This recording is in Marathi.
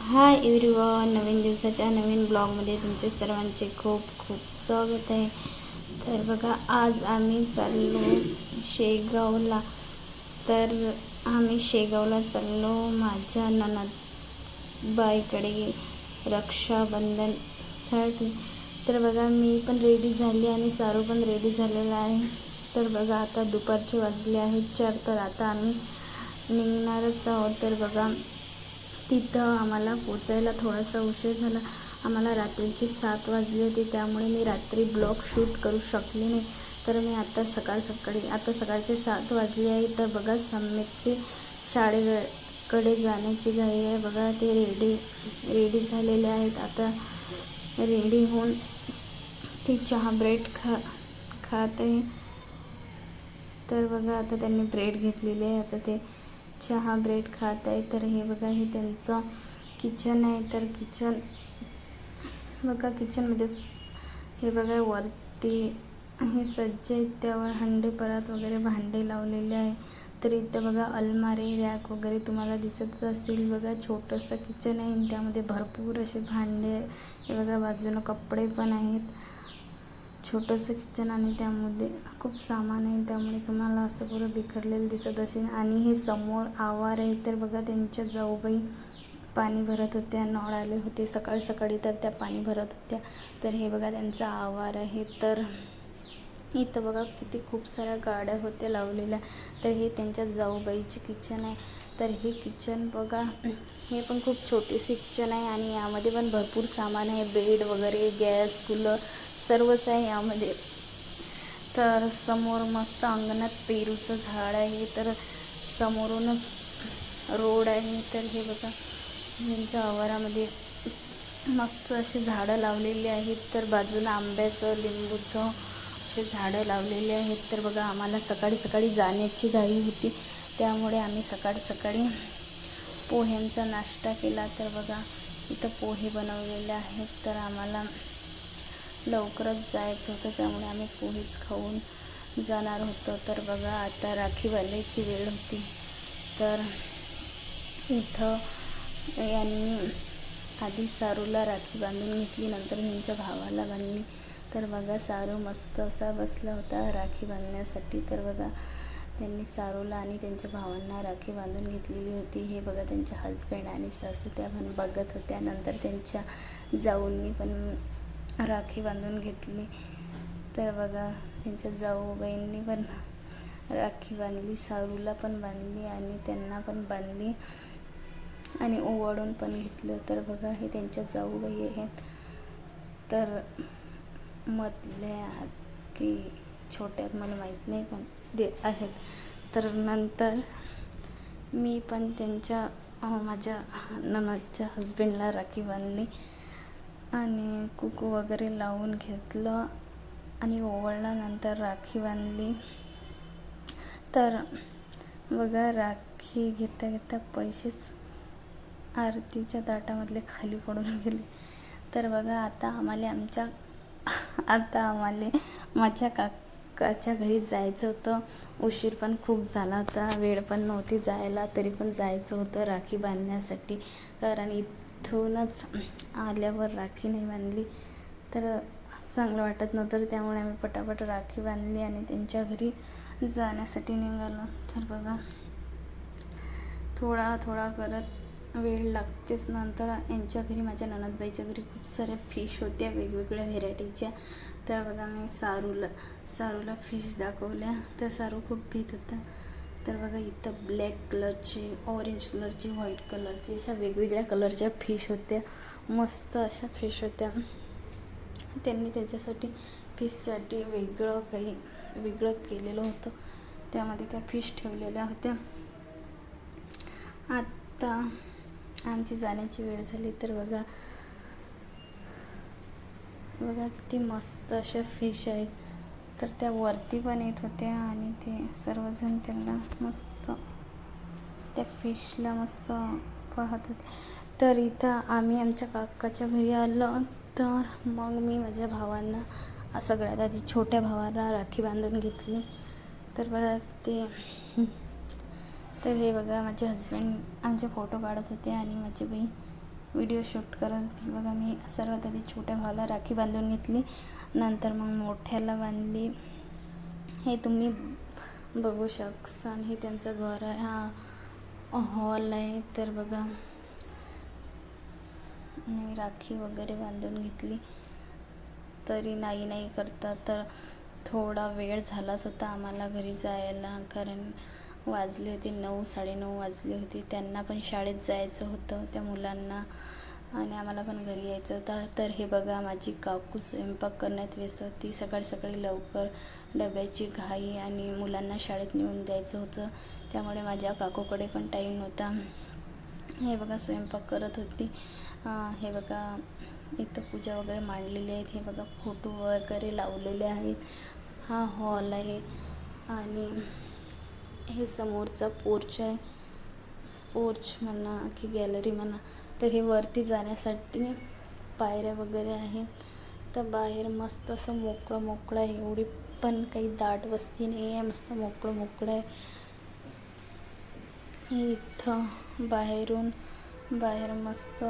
हाय एव्हरीवन नवीन दिवसाच्या नवीन ब्लॉगमध्ये तुमचे सर्वांचे खूप खूप स्वागत आहे. तर बघा आज आम्ही चाललो शेगावला. तर आम्ही शेगावला चाललो. माझ्या ननदबाईकडे रक्षाबंधनसाठी तर बघा मी पण रेडी झाली आणि सारू पण रेडी झालेला आहे. तर बघा आता दुपारचे वाजले आहेत चार. तर आता आम्ही निघणारच आहोत. तर बघा तिथं आम्हाला पोचायला थोडासा उशीर झाला. आम्हाला रात्रीचे सात वाजले होते त्यामुळे मी रात्री ब्लॉग शूट करू शकले नाही. तर मी आता सकाळ सकाळी आता सकाळचे सात वाजले आहे. तर बघा सम्यकचे शाळेकडे जाण्याची घाई आहे. बघा ते रेडी रेडी झालेले आहेत. आता रेडी होऊन ती चहा ब्रेड खा खात आहे. तर बघा आता त्यांनी ब्रेड घेतलेली आहे. आता ते चहा ब्रेड खात आहे. तर हे बघा हे त्यांचं किचन आहे. तर किचन बघा किचनमध्ये हे बघा वरती हे सज्ज आहेत. त्यावर हंडे परत वगैरे भांडे लावलेले आहे. तर इथं बघा अलमारी रॅक वगैरे तुम्हाला दिसत असतील बघा छोटंसं किचन आहे. आणि त्यामध्ये भरपूर असे भांडे हे बघा बाजूनं कपडे पण आहेत. छोटंसं किचन आणि त्यामध्ये खूप सामान आहे. त्यामुळे तुम्हाला असं पुरं बिखरलेलं दिसत असेल. आणि हे समोर आवार आहे. तर बघा त्यांच्या जाऊबाई पाणी भरत होत्या. नळ आले होते. सकाळ सकाळी तर त्या पाणी भरत होत्या. तर हे बघा त्यांचा आवार आहे. तर इथं बघा किती खूप साऱ्या गाड्या होत्या लावलेल्या. तर हे त्यांच्या जाऊबाईचे किचन आहे. तर हे किचन बघा. हे पण खूप छोटीशी किचन आहे आणि यामध्ये पण भरपूर सामान आहे. बेड वगैरे गॅस कूलर सर्वच आहे यामध्ये. तर समोर मस्त अंगणात पेरूचं झाड आहे. तर समोरूनच रोड आहे. तर हे बघा. यांच्या आवारामध्ये मस्त असे झाडं लावलेली आहेत. तर बाजूला आंब्याचं लिंबूचं असे झाडं लावलेले आहेत. तर बघा आम्हाला सकाळी सकाळी जाण्याची घाई होती. त्यामुळे आम्ही सकाळ सकाळी पोह्यांचा नाश्ता केला. तर बघा इथं पोहे बनवलेले आहेत. तर आम्हाला लवकरच जायचं होतं. त्यामुळे आम्ही पोहेच खाऊन जाणार होतो. तर बघा आता राखीवाल्याची वेळ होती. तर इथं यांनी आधी सारूला राखी बांधून घेतली. नंतर त्यांच्या भावाला बांधली. तर बघा सारू मस्त असा बसला होता राखी बांधण्यासाठी. तर बघा त्यांनी सारूला आणि त्यांच्या भावांना राखी बांधून घेतलेली होती. हे बघा त्यांच्या हजबंड आणि सासू त्या पण बघत होत्या. नंतर त्यांच्या जाऊंनी पण राखी बांधून घेतली. तर बघा त्यांच्या जाऊबाईंनी पण राखी बांधली सारूला पण बांधली आणि त्यांना पण बांधली आणि ओवाळून पण घेतलं. तर बघा हे त्यांच्या जाऊबाई आहेत. तर मधल्या आहात की छोट्यात मला माहीत नाही पण दे आहेत. तर नंतर मी पण त्यांच्या माझ्या ननदच्या हजबंडला राखी बांधली आणि कुकू वगैरे लावून घेतलं आणि ओवळल्यानंतर राखी बांधली. तर बघा राखी घेता घेता पैसेच आरतीच्या ताटामधले खाली पडून गेले. तर बघा आता आम्हाला आमच्या आता आम्हाला माझ्या काकाच्या घरी जायचं होतं. उशीर पण खूप झाला होता. वेळ पण नव्हती जायला तरी पण जायचं होतं राखी बांधण्यासाठी. कारण इथूनच आल्यावर राखी नाही बांधली. तर चांगलं वाटत नव्हतं. त्यामुळे आम्ही पटापट राखी बांधली आणि त्यांच्या घरी जाण्यासाठी निघालो. तर बघा थोडा थोडा करत वेळ लागतेच. नंतर यांच्या घरी माझ्या ननदबाईच्या घरी खूप साऱ्या फिश होत्या. वेगवेगळ्या व्हेरायटीच्या तर बघा मी सारूला सारूला फिश दाखवल्या. तर सारू खूप भीत होता तर बघा इथं ब्लॅक कलरची ऑरेंज कलरची व्हाईट कलरची अशा वेगवेगळ्या कलरच्या फिश होत्या. मस्त अशा फिश होत्या. त्यांनी त्याच्यासाठी फिशसाठी वेगळं काही वेगळं केलेलं होतं. त्यामध्ये त्या फिश ठेवलेल्या होत्या. आत्ता आमची जाण्याची वेळ झाली. तर बघा बघा किती मस्त अशा फिश आहेत. तर त्या वरती पण येत होत्या आणि ते सर्वजण त्यांना मस्त त्या फिशला मस्त पाहत होते. तर इथं आम्ही आमच्या काकाच्या घरी आलो. तर मग मी माझ्या भावांना सगळ्यात आधी छोट्या भावाला राखी बांधून घेतली. तर बघा ते तर हे बघा माझे हजबंड आमचे फोटो काढत होते आणि माझी बहीण व्हिडिओ शूट करत होती. बघा मी सर्वात आधी छोट्या भावाला राखी बांधून घेतली. नंतर मग मोठ्याला बांधली. हे तुम्ही बघू शकसान हे त्यांचं घर आहे. हा हॉल आहे. तर बघा मी राखी वगैरे बांधून घेतली. तरी नाही नाही करता. तर थोडा वेळ झालाच होता आम्हाला घरी जायला. कारण वाजले होते नऊ साडेनऊ वाजले होते. त्यांना पण शाळेत जायचं होतं त्या मुलांना. आणि आम्हाला पण घरी यायचं होतं. तर हे बघा माझी काकू स्वयंपाक करण्यात व्यस्त होती. सकाळी सकाळी लवकर डब्याची घाई आणि मुलांना शाळेत नेऊन द्यायचं होतं. त्यामुळे माझ्या काकूकडे पण टाईम नव्हता. हे बघा स्वयंपाक करत होती. हे बघा इथं पूजा वगैरे मांडलेली आहेत. हे बघा फोटो वगैरे लावलेले आहेत. हा हॉल आहे. आणि हे समोरचा पोर्च आहे. पोर्च म्हणा की गॅलरी म्हणा. तर हे वरती जाण्यासाठी पायऱ्या वगैरे आहेत. तर बाहेर मस्त असं मोकळं मोकळं आहे. एवढी पण काही दाट वस्ती नाही आहे मस्त मोकळं मोकळं आहे. इथं बाहेरून बाहेर मस्त